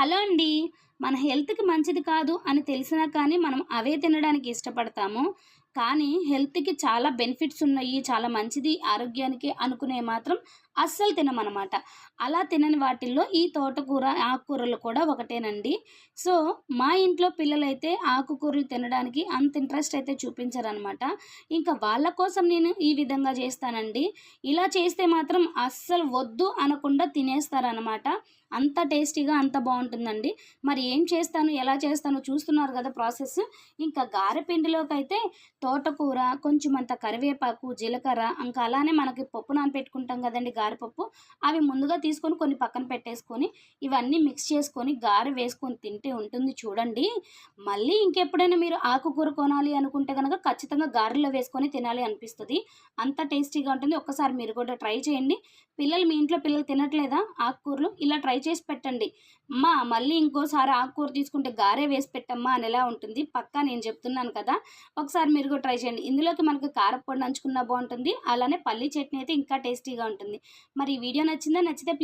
Hello అండి. మన హెల్త్కి మంచిది కాదు అని తెలిసినా కానీ మనం అవే తినడానికి ఇష్టపడతాము. కానీ హెల్త్కి చాలా బెనిఫిట్స్ ఉన్నాయి చాలా మంచిది ఆరోగ్యానికి అనుకునే మాత్రం అస్సలు తినమనమాట. అలా తినని వాటిల్లో ఈ తోటకూర ఆకుకూరలు కూడా ఒకటేనండి. సో మా ఇంట్లో పిల్లలైతే ఆకుకూరలు తినడానికి అంత ఇంట్రెస్ట్ అయితే చూపించరనమాట. ఇంకా వాళ్ళ కోసం నేను ఈ విధంగా చేస్తానండి. ఇలా చేస్తే మాత్రం అస్సలు వద్దు అనకుండా తినేస్తారనమాట. అంత టేస్టీగా అంత బాగుంటుందండి. మరి ఏం చేస్తాను ఎలా చేస్తాను చూస్తున్నారు కదా ప్రాసెస్. ఇంకా గారెపిండిలోకి అయితే తోటకూర కొంచెం అంత కరివేపాకు జీలకర్ర ఇంకా అలానే మనకి పప్పు నానపెట్టుకుంటాం కదండి గారెపప్పు అవి ముందుగా తీసుకొని కొన్ని పక్కన పెట్టేసుకొని ఇవన్నీ మిక్స్ చేసుకొని గారె వేసుకొని తింటే ఉంటుంది చూడండి. మళ్ళీ ఇంకెప్పుడైనా మీరు ఆకుకూర కొనాలి అనుకుంటే కనుక ఖచ్చితంగా గారెలో వేసుకొని తినాలి అనిపిస్తుంది. అంత టేస్టీగా ఉంటుంది. ఒక్కసారి మీరు కూడా ట్రై చేయండి. పిల్లలు మీ ఇంట్లో పిల్లలు తినట్లేదా ఆకుకూరలు? ఇలా ట్రై చేసి పెట్టండి. అమ్మా మళ్ళీ ఇంకోసారి ఆకుకూర తీసుకుంటే గారే వేసి పెట్టమ్మా అని ఎలా ఉంటుంది? పక్కా నేను చెప్తున్నాను కదా. ఒకసారి మీరు కూడా ట్రై చేయండి. ఇందులోకి మనకు కారపొడి నంచుకున్నా బాగుంటుంది. అలానే పల్లీ చట్నీ అయితే ఇంకా టేస్టీగా ఉంటుంది. మరి ఈ వీడియో నచ్చిందా? నచ్చితే ప్లీజ్